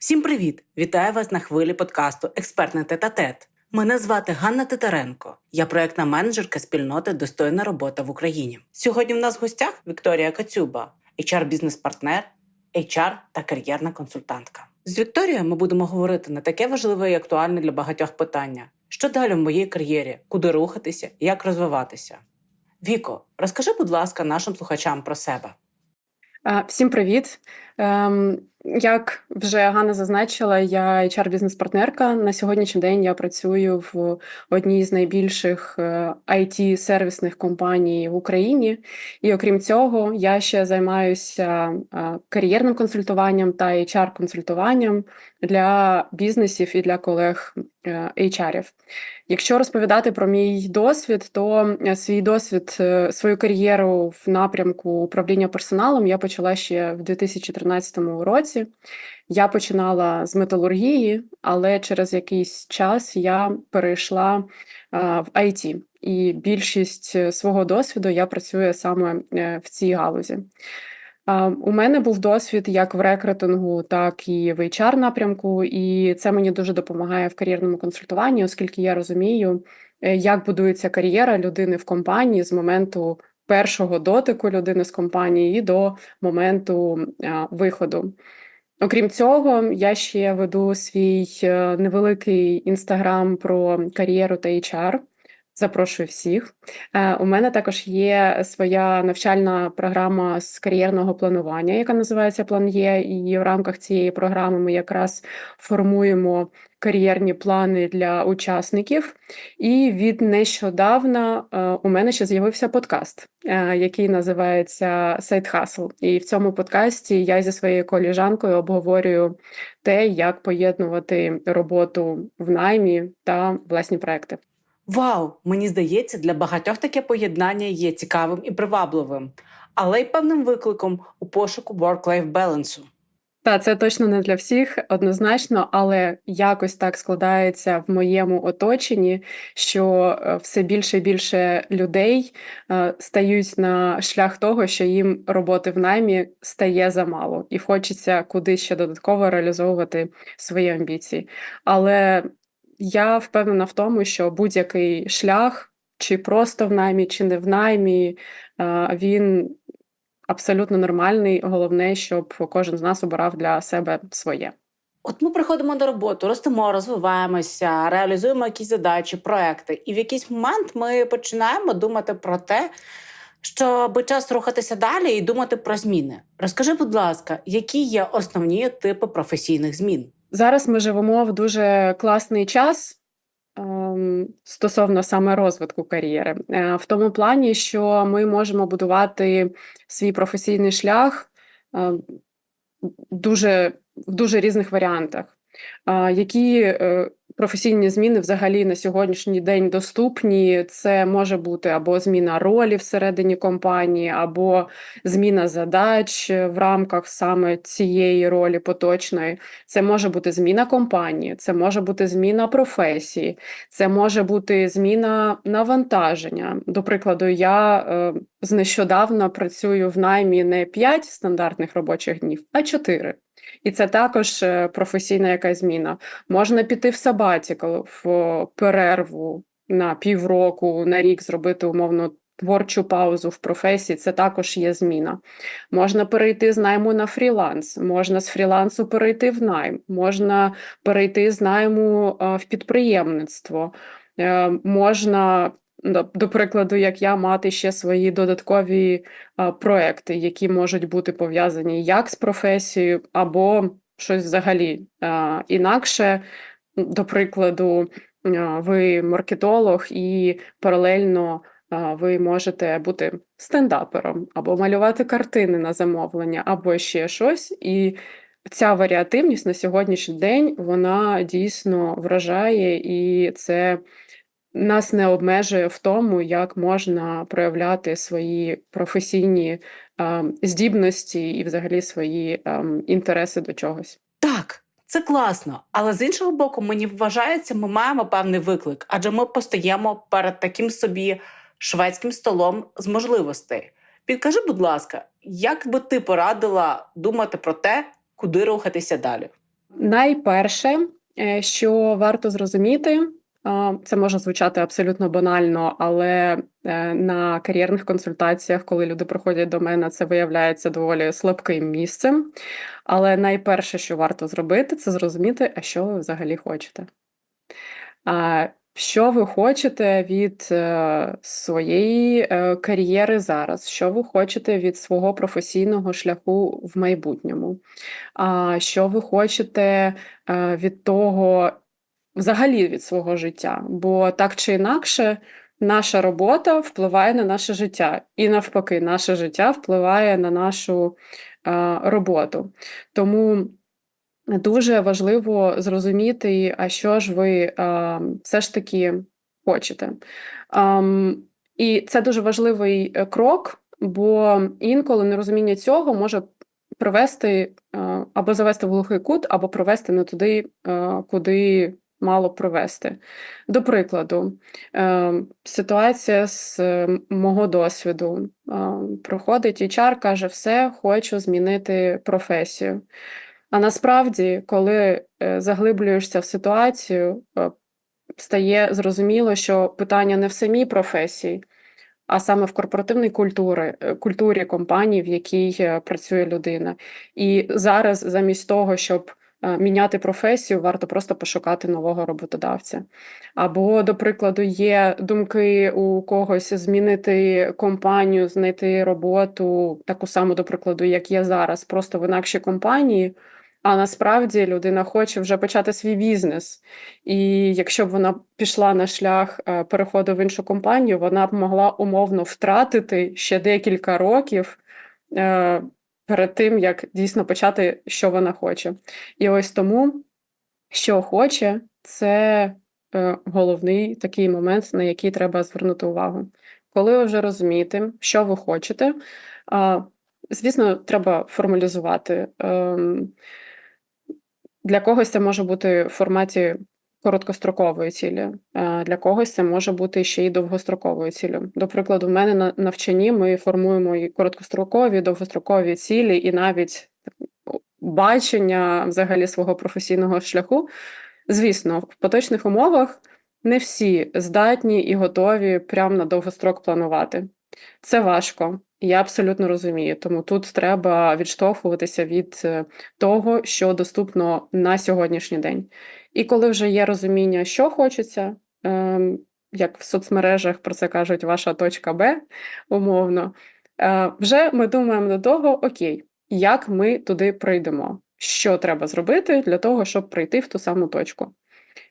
Всім привіт! Вітаю вас на хвилі подкасту Експертний тет-а-тет. Мене звати Ганна Титаренко. Я проектна менеджерка спільноти Достойна робота в Україні. Сьогодні в нас в гостях Вікторія Кацюба, HR-бізнес-партнер, HR та кар'єрна консультантка. З Вікторією ми будемо говорити на таке важливе і актуальне для багатьох питання: що далі в моїй кар'єрі, куди рухатися, як розвиватися. Віко, розкажи, будь ласка, нашим слухачам про себе. Всім привіт. Як вже Ганна зазначила, я HR-бізнес-партнерка. На сьогоднішній день я працюю в одній з найбільших it сервісних компаній в Україні. І окрім цього, я ще займаюся е, кар'єрним консультуванням та HR-консультуванням для бізнесів і для колег е, HR-ів. Якщо розповідати про мій досвід, то е, свій досвід, е, свою кар'єру в напрямку управління персоналом я почала ще в 2013 році. Я починала з металургії, але через якийсь час я перейшла в IT. І більшість е, свого досвіду я працюю саме е, в цій галузі. У мене був досвід як в рекрутингу, так і в HR напрямку, і це мені дуже допомагає в кар'єрному консультуванні, оскільки я розумію, е, як будується кар'єра людини в компанії з моменту першого дотику людини з компанії і до моменту виходу. Окрім цього, я ще веду свій е, невеликий інстаграм про кар'єру та HR. Запрошую всіх. Е, У мене також є своя навчальна програма з кар'єрного планування, яка називається План Є. І в рамках цієї програми ми якраз формуємо кар'єрні плани для учасників. І від нещодавна е, у мене ще з'явився подкаст, е, який називається Side Hustle. І в цьому подкасті я зі своєю коліжанкою обговорюю те, як поєднувати роботу в наймі та власні проекти. Вау! Мені здається, для багатьох таке поєднання є цікавим і привабливим, але й певним викликом у пошуку work-life балансу. Та це точно не для всіх однозначно, але якось так складається в моєму оточенні, що е, все більше і більше людей е, стають на шлях того, що їм роботи в наймі стає замало, і хочеться кудись ще додатково реалізовувати свої амбіції. Але я впевнена в тому, що будь-який шлях, чи просто в наймі, чи не в наймі, е, він абсолютно нормальний. Головне, щоб кожен з нас обирав для себе своє. От ми приходимо до роботи, ростемо, розвиваємося, реалізуємо якісь задачі, проекти, і в якийсь момент ми починаємо думати про те, щоб час рухатися далі і думати про зміни. Розкажи, будь ласка, які є основні типи професійних змін? Зараз ми живемо в дуже класний час. Ем, Стосовно саме розвитку кар'єри, Е, в тому плані, що ми можемо будувати свій професійний шлях е, дуже в дуже різних варіантах. Які е, професійні зміни взагалі на сьогоднішній день доступні? Це може бути або зміна ролі всередині компанії, або зміна задач в рамках саме цієї ролі поточної. Це може бути зміна компанії, це може бути зміна професії, це може бути зміна навантаження. До прикладу, я е, нещодавно працюю в наймі не 5 стандартних робочих днів, а 4. І це також е, професійна якась зміна. Можна піти в сабатікл, в перерву на півроку, на рік зробити умовно творчу паузу в професії. Це також є зміна. Можна перейти з найму на фріланс, можна з фрілансу перейти в найм, можна перейти з найму е, в підприємництво. Е, Можна до, прикладу, як я мати ще свої додаткові проекти, які можуть бути пов'язані як з професією, або щось взагалі інакше. До прикладу, ви маркетолог, і паралельно ви можете бути стендапером, або малювати картини на замовлення, або ще щось. І ця варіативність на сьогоднішній день вона дійсно вражає, і це нас не обмежує в тому, як можна проявляти свої професійні здібності і взагалі свої інтереси до чогось. Так, це класно, але з іншого боку, мені вважається, ми маємо певний виклик, адже ми постаємо перед таким собі шведським столом з можливостей. Підкажи, будь ласка, як би ти порадила думати про те, куди рухатися далі? Найперше, е, що варто зрозуміти, це може звучати абсолютно банально, але е, на кар'єрних консультаціях, коли люди приходять до мене, це виявляється доволі слабким місцем. Але найперше, що варто зробити, це зрозуміти, а що ви взагалі хочете. Що ви хочете від е, своєї е, кар'єри зараз? Що ви хочете від свого професійного шляху в майбутньому? Що ви хочете від того, взагалі від свого життя? Бо так чи інакше, наша робота впливає на наше життя, і навпаки, наше життя впливає на нашу е, роботу. Тому дуже важливо зрозуміти, а що ж ви е, все ж таки хочете. Ам, і це дуже важливий е, крок, бо інколи нерозуміння цього може привести е, або завести в глухий кут, або привести не туди, е, куди мало б привести. До прикладу, е, ситуація з е, мого досвіду. Е, Проходить HR, каже, все, хочу змінити професію. А насправді, коли заглиблюєшся в ситуацію, стає зрозуміло, що питання не в самій професії, а саме в корпоративній культурі, культурі компанії, в якій працює людина. І зараз, замість того, щоб міняти професію, варто просто пошукати нового роботодавця. Або, до прикладу, є думки у когось змінити компанію, знайти роботу, таку саму, до прикладу, як є зараз, просто в інакшій компанії. А насправді людина хоче вже почати свій бізнес. І якщо б вона пішла на шлях е, переходу в іншу компанію, вона б могла умовно втратити ще декілька років е, перед тим, як дійсно почати, що вона хоче. І ось тому, що хоче, це е, головний такий момент, на який треба звернути увагу. Коли ви вже розумієте, що ви хочете, звісно, треба формалізувати. Ем, Для когось це може бути в форматі короткострокової цілі, е, для когось це може бути ще й довгостроковою цілею. До прикладу, в мене на навчанні ми формуємо і короткострокові, і довгострокові цілі, і навіть бачення взагалі свого професійного шляху. Звісно, в поточних умовах не всі здатні і готові прямо на довгострок планувати. Це важко, я абсолютно розумію. Тому тут треба відштовхуватися від е, того, що доступно на сьогоднішній день. І коли вже є розуміння, що хочеться, ем, як в соцмережах про це кажуть, ваша точка Б, умовно, е, вже ми думаємо до того, окей, як ми туди прийдемо, що треба зробити для того, щоб прийти в ту саму точку.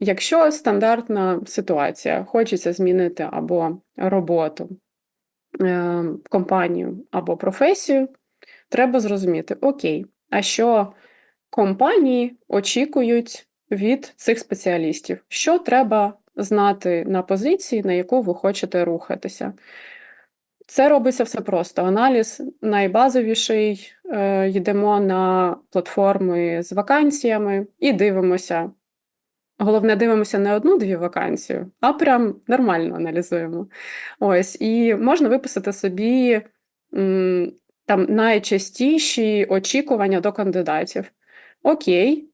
Якщо стандартна ситуація, хочеться змінити або роботу, е, компанію або професію, треба зрозуміти, окей, а що компанії очікують від цих спеціалістів, що треба знати на позиції, на яку ви хочете рухатися. Це робиться все просто. Аналіз найбазовіший. Е, йдемо на платформи з вакансіями і дивимося. Головне, дивимося не одну-дві вакансії, а прям нормально аналізуємо. Ось, і можна виписати собі там найчастіші очікування до кандидатів. Окей,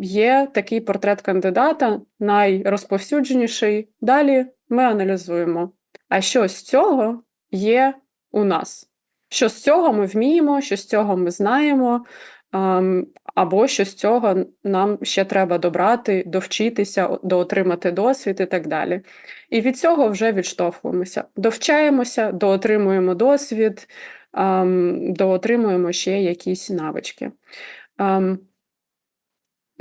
є такий портрет кандидата, найрозповсюдженіший. Далі ми аналізуємо. А що з цього є у нас? Що з цього ми вміємо, що з цього ми знаємо, ем, або що з цього нам ще треба добрати, довчитися, доотримати досвід і так далі. І від цього вже відштовхуємося. Довчаємося, доотримуємо досвід, ем, доотримуємо ще якісь навички.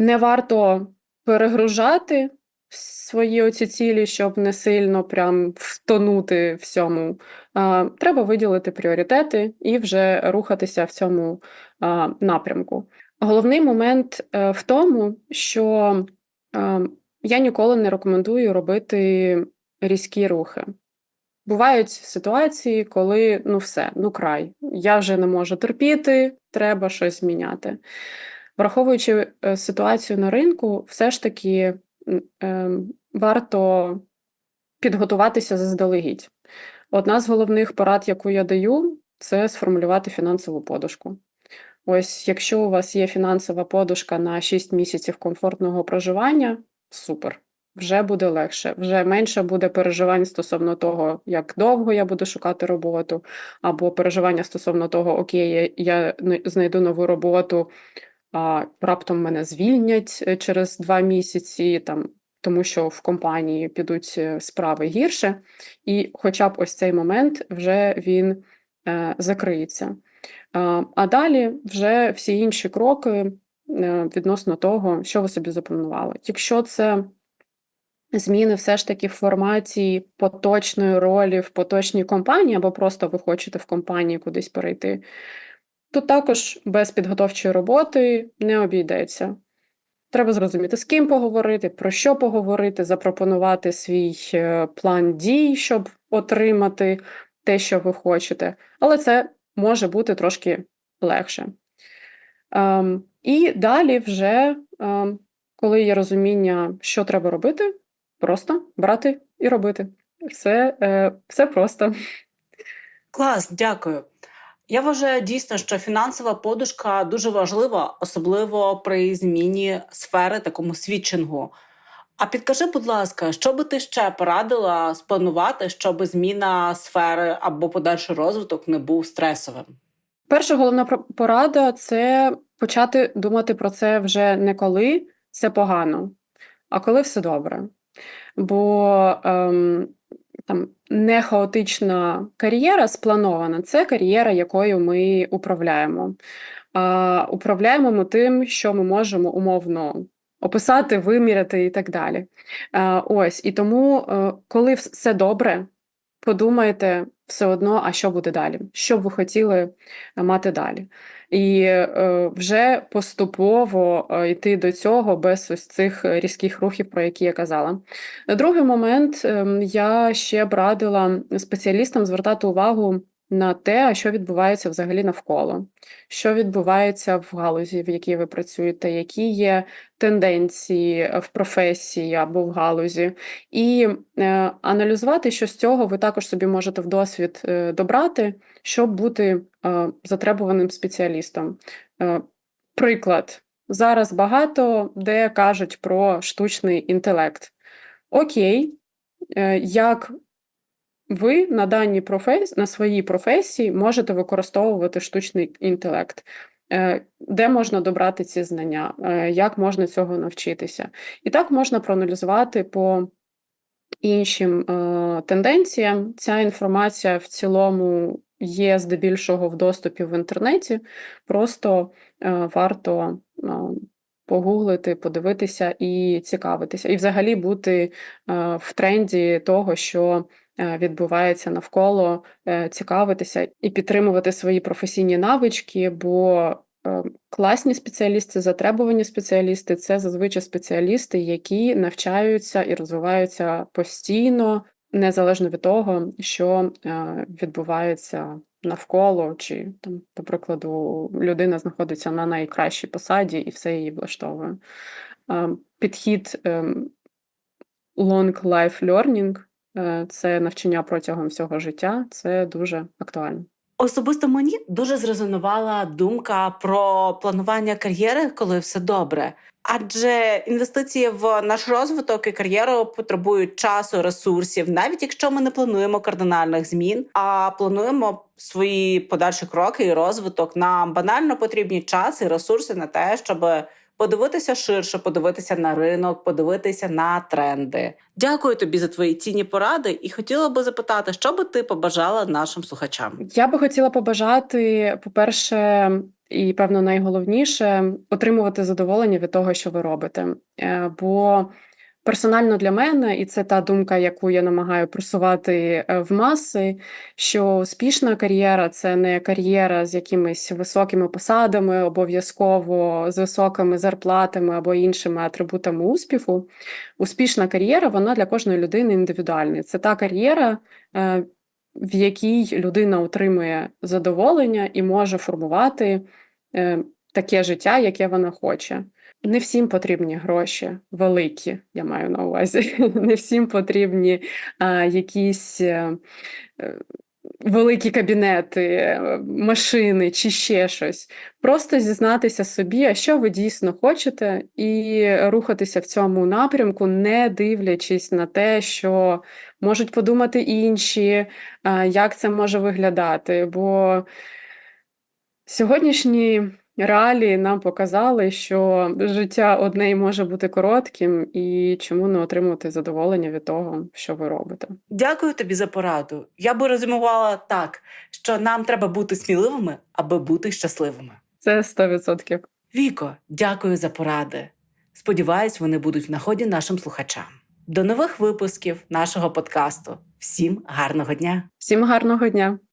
Не варто перегружати свої оці цілі, щоб не сильно прям втонути в цьому. А, Треба виділити пріоритети і вже рухатися в цьому а, напрямку. Головний момент е, в тому, що е, я ніколи не рекомендую робити різкі рухи. Бувають ситуації, коли ну все, ну край, я вже не можу терпіти, треба щось зміняти. Враховуючи е, ситуацію на ринку, все ж таки ем, варто підготуватися заздалегідь. Одна з головних порад, яку я даю, це сформулювати фінансову подушку. Ось, якщо у вас є фінансова подушка на 6 місяців комфортного проживання, супер. Вже буде легше, вже менше буде переживань стосовно того, як довго я буду шукати роботу, або переживання стосовно того, окей, я я знайду нову роботу, а раптом мене звільнять е, через два місяці, там, тому що в компанії підуть е, справи гірше, і хоча б ось цей момент вже він е, закриється. А, далі вже всі інші кроки е, відносно того, що ви собі запланували. Якщо це зміни все ж таки в форматі поточної ролі в поточній компанії, або просто ви хочете в компанії кудись перейти, то також без підготовчої роботи не обійдеться. Треба зрозуміти, з ким поговорити, про що поговорити, запропонувати свій е, план дій, щоб отримати те, що ви хочете. Але це може бути трошки легше. Ем, і далі, вже, ем, коли є розуміння, що треба робити, просто брати і робити. Все, е, все просто. Клас, дякую. Я вважаю дійсно, що фінансова подушка дуже важлива, особливо при зміні сфери такому свідчингу. А підкажи, будь ласка, що би ти ще порадила спланувати, щоб зміна сфери або подальший розвиток не був стресовим? Перша головна порада це почати думати про це вже не коли це погано, а коли все добре. Бо ем, там не хаотична кар'єра спланована, це кар'єра, якою ми управляємо. А управляємо ми тим, що ми можемо умовно описати, виміряти і так далі. Ось, і тому, е, коли все добре, подумайте все одно, а що буде далі, що б ви хотіли е, мати далі. І е, вже поступово е, йти до цього без ось цих різких рухів, про які я казала. Другий момент е, я ще б радила спеціалістам звертати увагу на те, що відбувається взагалі навколо, що відбувається в галузі, в якій ви працюєте, які є тенденції в професії або в галузі, і е, аналізувати, що з цього ви також собі можете в досвід е, добрати, щоб бути е, затребуваним спеціалістом. Е, приклад. Зараз багато де кажуть про штучний інтелект. Окей, е, як ви на даній професії, на своїй професії можете використовувати штучний інтелект, Е, де можна добрати ці знання, Е, як можна цього навчитися. І так можна проаналізувати по іншим е, тенденціям. Ця інформація в цілому є здебільшого в доступі в інтернеті, просто варто погуглити, подивитися і цікавитися, і взагалі бути в тренді того, що відбувається навколо, е, цікавитися і підтримувати свої професійні навички, бо е, класні спеціалісти, затребувані спеціалісти це зазвичай спеціалісти, які навчаються і розвиваються постійно, незалежно від того, що е, відбувається навколо, чи там, до прикладу, людина знаходиться на найкращій посаді і все її влаштовує. Е, Підхід ем, long life learning е, це навчання протягом всього життя, це дуже актуально. Особисто мені дуже зрезонувала думка про планування кар'єри, коли все добре. Адже інвестиції в наш розвиток і кар'єру потребують часу, ресурсів, навіть якщо ми не плануємо кардинальних змін, а плануємо свої подальші кроки і розвиток, нам банально потрібні час і ресурси на те, щоб подивитися ширше, подивитися на ринок, подивитися на тренди. Дякую тобі за твої цінні поради, і хотіла би запитати, що би ти побажала нашим слухачам. Я би хотіла побажати, по-перше, і певно найголовніше отримувати задоволення від того, що ви робите. Е, Бо персонально для мене, і це та думка, яку я намагаю просувати е, в маси, що успішна кар'єра це не кар'єра з якимись високими посадами, обов'язково з високими зарплатами або іншими атрибутами успіху. Успішна кар'єра вона для кожної людини індивідуальна. Це та кар'єра. е, в якій людина отримує задоволення і може формувати е, таке життя, яке вона хоче. Не всім потрібні гроші великі, я маю на увазі. Не всім потрібні а, якісь е, е, великі кабінети, е, машини чи ще щось. Просто зізнатися собі, а що ви дійсно хочете, і рухатися в цьому напрямку, не дивлячись на те, що можуть подумати інші, а, як це може виглядати. Бо сьогоднішні реалії нам показали, що життя одне й може бути коротким, і чому не отримувати задоволення від того, що ви робите. Дякую тобі за пораду. Я би резюмувала так, що нам треба бути сміливими, аби бути щасливими. Це 100%. Віко, дякую за поради. Сподіваюсь, вони будуть в нагоді нашим слухачам. До нових випусків нашого подкасту. Всім гарного дня! Всім гарного дня!